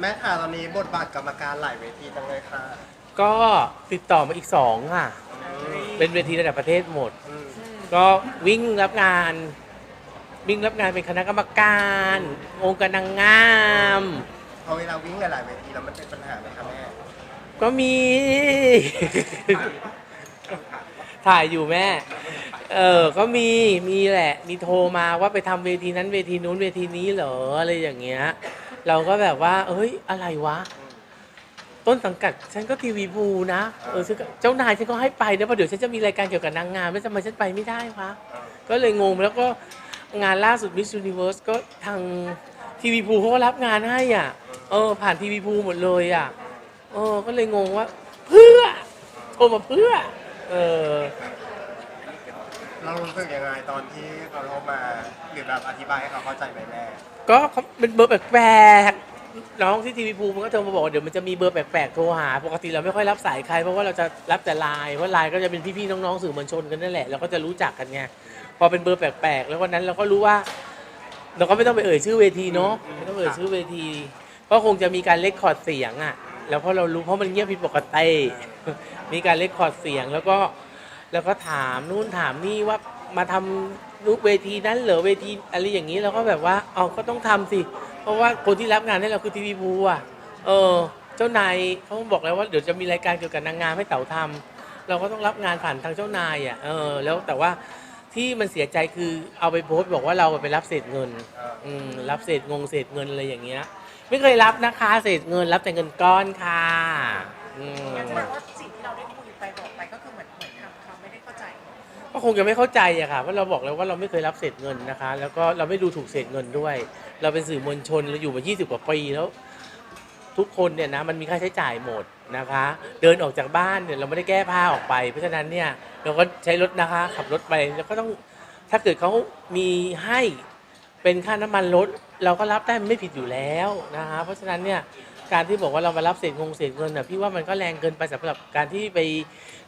แม่ค่ะตอนนี้บทบาทกรรมการหลายเวทีจังเลยค่ะก็ติดต่อมาอีกสองอะ เป็นเวทีระดับประเทศหมด อืมก็วิ่งรับงาน วิ่งรับงานเป็นคณะกรรมการ องค์การนางงาม พอเวลาวิ่งหลายๆเวทีแล้วมันเป็นปัญหาไหมคะแม่ก็มี ถ่ายอยู่แม่ เออ ก็มี มีแหละ มีโทรมาว่าไปทำเวทีนั้นเวทีนู้นเวทีนี้เหรออะไรอย่างเงี้ย เราก็แบบว่า เอ้ย อะไรวะ ต้นสังกัดฉันก็ทีวีพูนะเออฉันก็เจ้านายฉันก็ให้ไปนะเพราะเดี๋ยวฉันจะมีรายการเกี่ยวกับนางงามแล้วทำไมฉันไปไม่ได้วะก็เลยงงแล้วก็งานล่าสุด Miss Universe ก็ทางทีวีพูเขาก็รับงานให้อะ เออ ผ่านทีวีพูหมดเลยอะ เออ ก็เลยงงว่า เพื่อโทรมาเพื่อ เออ เรารู้สึกยังไงตอนที่เขาโทรมาหรือแบบอธิบายให้เขาเข้าใจไหมแม่ก็เขาเป็นเบอร์แปลกๆน้องที่ทีวีพูมันก็โทรมาบอกว่าเดี๋ยวมันจะมีเบอร์แปลกๆโทรหา ปกติเราไม่ค่อยรับสายใครเพราะว่าเราจะรับแต่ไลน์เพราะไลน์ก็จะเป็นพี่ๆน้องๆสื่อมวลชนกันนั่นแหละเราก็จะรู้จักกันไงพอเป็นเบอร์แปลกๆแล้ววันนั้นเราก็รู้ว่า เราก็ไม่ต้องไปเอ่ยชื่อเวทีเนาะไม่ต้องเอ่ยชื่อเวทีก็คงจะมีการเลคคอร์ดเสียงอะ แล้วพอเรารู้เพราะมันเงียบผิดปกติมีการเลคคอร์ดเสียงแล้วก็ แล้วก็ถามนู่นถามนี่ว่ามาทำรูปเวทีนั้นเหรอเวทีอะไรอย่างนี้เราก็แบบว่าเอาก็ต้องทำสิ เพราะว่าคนที่รับงานให้เราคือทีวีภูอะเออ เจ้านายเขาบอกแล้วว่าเดี๋ยวจะมีรายการเกี่ยวกับนางงามให้เต๋าทำเราก็ต้องรับงานผ่านทางเจ้านายอะเออ แล้วแต่ว่าที่มันเสียใจคือเอาไปโพสต์บอกว่าเราไปรับเศษเงิน อืมรับเศษงงเศษเงินอะไรอย่างเงี้ย ไม่เคยรับนะคะ เศษเงินรับแต่เงินก้อนค่ะ อืม คงจะไม่เข้าใจอะค่ะเพราเราบอกแล้วว่าเราไม่เคยรับเศษเงินนะคะ แล้วก็เราไม่ดูถูกเศษเงินด้วย เราเป็นสื่อมวลชนเราอยู่มา 20 กว่าปีแล้ว ทุกคนเนี่ยนะมันมีค่าใช้จ่ายหมดนะคะ เดินออกจากบ้านเนี่ยเราไม่ได้แก้ผ้าออกไป เพราะฉะนั้นเนี่ยเราก็ใช้รถนะคะ ขับรถไปแล้วก็ต้องถ้าเกิดเขามีให้เป็นค่าน้ำมันรถเราก็รับได้ไม่ผิดอยู่แล้วนะคะ เพราะฉะนั้นเนี่ย การที่บอกว่าเรามารับเศษงงเศษเงินน่ะพี่ว่ามันก็แรงเกินไปสำหรับการที่ไป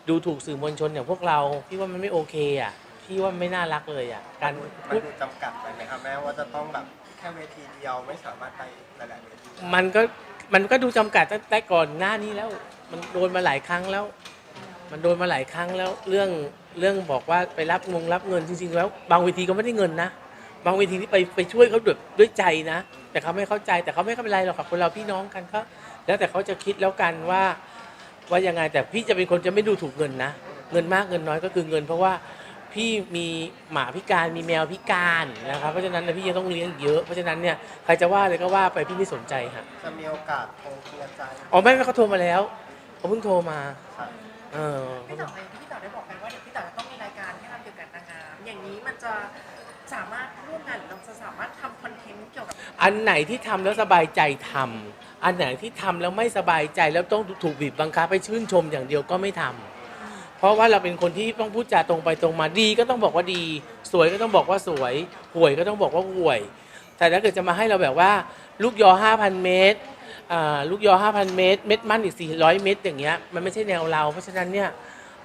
ดูถูกสื่อมวลชนอย่างพวกเรา พี่ว่ามันไม่โอเคอะพี่ว่าไม่น่ารักเลยอะการมันดูจำกัดไปไหมครับแม่ว่าจะต้องแบบแค่เวทีเดียวไม่สามารถไปหลายๆเวทีมันก็มันก็ดูจำกัดตั้งแต่ก่อนหน้านี้แล้ว มันโดนมาหลายครั้งแล้ว มันโดนมาหลายครั้งแล้วเรื่องเรื่องบอกว่าไปรับงงรับเงินจริงๆ แล้ว บางเวทีก็ไม่ได้เงินนะ บางเวทีที่ไปไปช่วยเขาด้วยด้วยใจนะ แต่เขาไม่เข้าใจแต่เขาไม่เป็นไรหรอกค่ะคนเราพี่น้องกันก็แล้วแต่เขาจะคิดแล้วกันว่าว่ายังไงแต่พี่จะเป็นคนจะไม่ดูถูกเงินนะ เงินมากเงินน้อยก็คือเงิน เพราะว่าพี่มีหมาพิการมีแมวพิการนะครับเพราะฉะนั้นนะพี่จะต้องเลี้ยงเยอะเพราะฉะนั้นเนี่ยใครจะว่าอะไรก็ว่าไปพี่ไม่สนใจค่ะจะมีโอกาสโทรเคลียร์ใจอ๋อไม่ไม่เขาโทรมาแล้วเขาเพิ่งโทรมาค่ะเออพี่เต๋อเองที่พี่เต๋อได้บอกไปว่าเดี๋ยวพี่เต๋อจะต้องมีรายการที่ทำเกี่ยวกับนางงามอย่างนี้มันจะ สามารถร่วมงานหรือเราจะสามารถทำคอนเทนต์เกี่ยวกับอันไหนที่ทำแล้วสบายใจทำอันไหนที่ทำแล้วไม่สบายใจแล้วต้องถูกบีบบังคับให้ชื่นชมอย่างเดียวก็ไม่ทำเพราะว่าเราเป็นคนที่ต้องพูดจาตรงไปตรงมาดีก็ต้องบอกว่าดี สวยก็ต้องบอกว่าสวยห่วยก็ต้องบอกว่าห่วย แต่ถ้าเกิดจะมาให้เราแบบว่า ลูกยอ 5,000 เมตรอ่าลูกยอ 5,000 เมตร เม็ดมันอีก 400 เมตรอย่างเงี้ยมันไม่ใช่แนวเรา เพราะฉะนั้นเนี่ย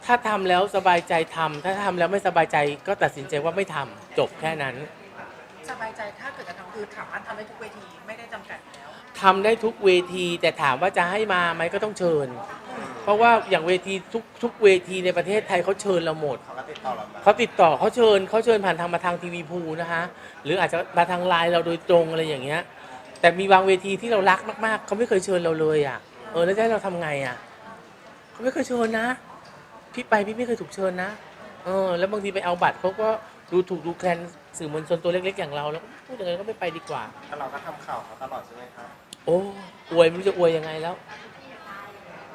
ถ้าทำแล้วสบายใจทำถ้าทำแล้วไม่สบายใจก็ตัดสินใจว่าไม่ทำจบแค่นั้น สบายใจถ้าเกิดจะทำคือสามารถทำได้ทุกเวทีไม่ได้จำกัดแล้ว ทำได้ทุกเวทีแต่ถามว่าจะให้มาไหมก็ต้องเชิญ เพราะว่าอย่างเวทีทุกทุกเวทีในประเทศไทยเขาเชิญเราหมด เขาก็ติดต่อเรามาเขาติดต่อเขาเชิญเขาเชิญผ่านทางมาทางทีวีพูนะคะ หรืออาจจะมาทางไลน์เราโดยตรงอะไรอย่างเงี้ย แต่มีบางเวทีที่เรารักมากๆเขาไม่เคยเชิญเราเลยอะ เออแล้วจะให้เราทำไงอะเขาไม่เคยเชิญนะ พี่ไปพี่ไม่เคยถูกเชิญนะเออแล้วบางทีไปเอาบัตรเขาก็ดูถูกดูแคลนสื่อมวลชนตัวเล็กๆอย่างเราแล้วก็พูดอย่างไรก็ไม่ไปดีกว่า แต่เราก็ทำข่าวเขาตลอดใช่ไหมครับ โอ้อวยไม่รู้จะอวยยังไงแล้ว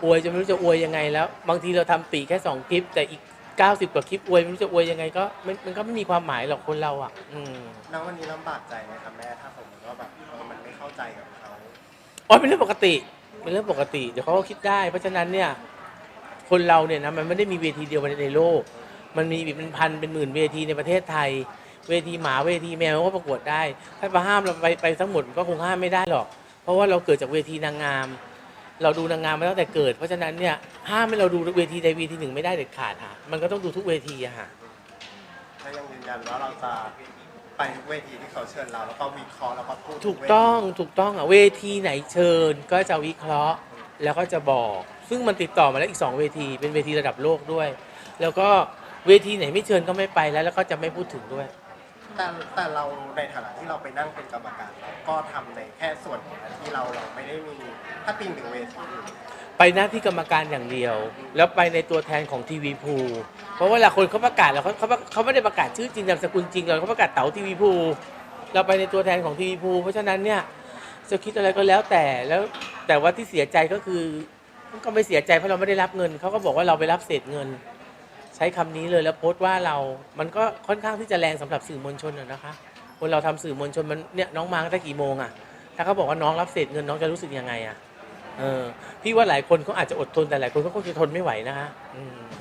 อวยจะไม่รู้จะอวยยังไงแล้ว บางทีเราทำปีแค่สองคลิป แต่อีก90กว่าคลิปอวยไม่รู้จะอวยยังไงก็มันมันก็ไม่มีความหมายหรอกคนเราอะ อืมแล้ววันนี้ลำบากใจไหมครับแม่ถ้าสมมติว่าแบบเออมันไม่เข้าใจกับเขา อ๋อเป็นเรื่องปกติ เป็นเรื่องปกติ เดี๋ยวเขาก็คิดได้ เพราะฉะนั้นเนี่ย คนเราเนี่ยนะมันไม่ได้มีเวทีเดียวในโลก มันมีเป็นพันเป็นหมื่นเวทีในประเทศไทย เวทีหมาเวทีแมวก็ประกวดได้ ถ้ามาห้ามเราไปไปทั้งหมดมันก็คงห้ามไม่ได้หรอก เพราะว่าเราเกิดจากเวทีนางงาม เราดูนางงามมาตั้งแต่เกิด เพราะฉะนั้นเนี่ยห้ามให้เราดูเวทีใดเวทีหนึ่งไม่ได้เด็ดขาดค่ะมันก็ต้องดูทุกเวทีอะค่ะถ้ายังยืนยันว่าเราจะไปทุกเวทีที่เขาเชิญเราแล้วก็วิเคราะห์แล้วก็พูดถูกต้องถูกต้องอะเวทีไหนเชิญก็จะวิเคราะห์แล้วก็จะบอก ซึ่งมันติดต่อมาแล้วอีกสองเวทีเป็นเวทีระดับโลกด้วย แล้วก็เวทีไหนไม่เชิญก็ไม่ไปแล้ว แล้วก็จะไม่พูดถึงด้วย แต่แต่เราในฐานะที่เราไปนั่งเป็นกรรมการเราก็ทำในแค่ส่วนของหน้าที่เราเราไม่ได้มีถ้าตีมถึงเวทีอื่นไปหน้าที่กรรมการอย่างเดียว แล้วไปในตัวแทนของทีวีพูเพราะเวลาคนเขาประกาศแล้วเขาเขาเขาไม่ได้ประกาศชื่อจริงนามสกุลจริงเราเขาประกาศเต๋าทีวีพูเราไปในตัวแทนของทีวีพูเพราะฉะนั้นเนี่ยจะคิดอะไรก็แล้วแต่แล้วแต่ว่าที่เสียใจก็คือ ก็ไม่เสียใจเพราะเราไม่ได้รับเงินเขาก็บอกว่าเราไปรับเศษเงิน ใช้คำนี้เลยแล้วโพสต์ว่าเรา มันก็ค่อนข้างที่จะแรงสำหรับสื่อมวลชนอะนะคะ คนเราทำสื่อมวลชนมันเนี่ยน้องมาตั้งแต่กี่โมงอะถ้าเขาบอกว่าน้องรับเศษเงินน้องจะรู้สึกยังไงอะเออพี่ว่าหลายคนเขาอาจจะอดทนแต่หลายคนเขาคงจะทนไม่ไหวนะคะอืม